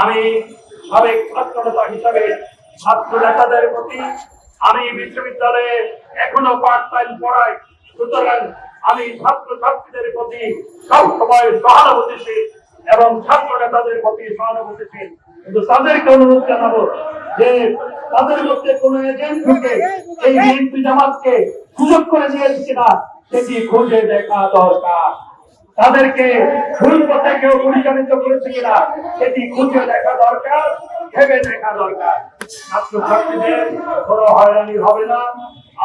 আমি সাবেক ছাত্রনেতা হিসাবে ছাত্র নেতাদের প্রতি আমি বিশ্ববিদ্যালয়ে এখনও পার্ট টাইম পড়াই। সুতরাং আমি ছাত্র ছাত্রীদের প্রতি সবসময় সহানুভূতিশীল এবং ছাত্র নেতাদের প্রতি সহানুভূতিশীল। কিন্তু তাদেরকে অনুরোধ জানাব যে তাদের মধ্যে কোন এজেন্ট ঢুকে এই বিএনপি জামাতকে সুযোগ করে দিয়েছে কিনা, সেটি খুঁজে দেখা দরকার। তাদেরকে ভুল পথে কেউ পরিচালিত করেছে কিনা, সেটি খুঁজে দেখা দরকার, ভেবে দেখা দরকার। ছাত্র কোনো হয়রানি হবে না,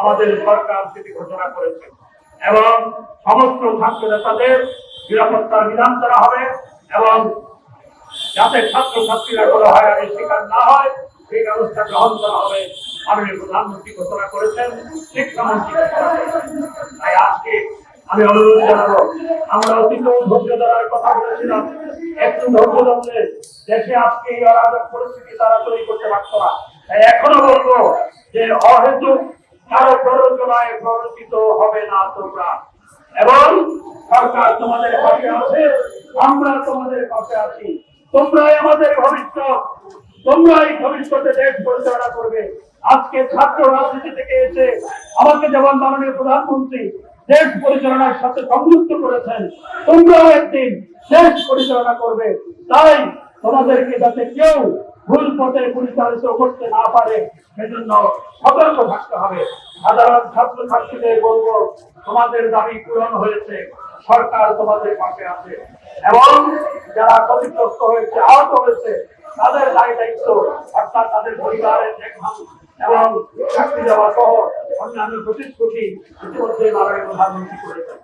আমাদের সরকার সেটি ঘোষণা করেছে। এবং সমস্ত ছাত্র নেতাদের নিরাপত্তার বিধান করা হবে এবং যাতে ছাত্র ছাত্রীরা কোনো হয়রানির শিকার না হয়, সেই ব্যবস্থা গ্রহণ করা হবে। মাননীয় প্রধানমন্ত্রী ঘোষণা করেছেন, শিক্ষামন্ত্রী তাই আজকে আমি অনুরোধ জানাব আমরা অতীত ধৈর্য ধরার কথা বলেছিলাম। একটু ধৈর্য ধরলে দেশে আজকে এই অরাজক পরিস্থিতি তারা তৈরি করতে পারত না। তাই এখনও বলব যে অহেতুক কারও প্ররোচনায় প্ররোচিত হবে না তোমরা। এবং সরকার তোমাদের পাশে আছে, আমরা তোমাদের পাশে আছি। তোমরাই আমাদের ভবিষ্যৎ। তোমরাই ভবিষ্যতে দেশ পরিচালনা করবে। আজকে ছাত্র রাজনীতি থেকে এসে আমাকে যেমন মাননীয় প্রধানমন্ত্রী দেশ পরিচালনার সাথে সংযুক্ত করেছেন। তোমরাও একদিন দেশ পরিচালনা করবে। তাই তোমাদেরকে যাতে কেউ ভুল পথে পরিচালিত করতে না পারে, সেজন্য সতর্ক থাকতে হবে। সাধারণ ছাত্র ছাত্রীদের বলব, তোমাদের দাবি পূরণ হয়েছে, সরকার তোমাদের পাশে আছে। এবং যারা ক্ষতিগ্রস্ত হয়েছে, আহত হয়েছে, তাদের দায় দায়িত্ব, অর্থাৎ তাদের পরিবারের দেখভাল এবং চাকরি দেওয়া সহ অন্যান্য প্রতিশ্রুতি ইতিমধ্যে নারায়ণ প্রধানমন্ত্রী করেছেন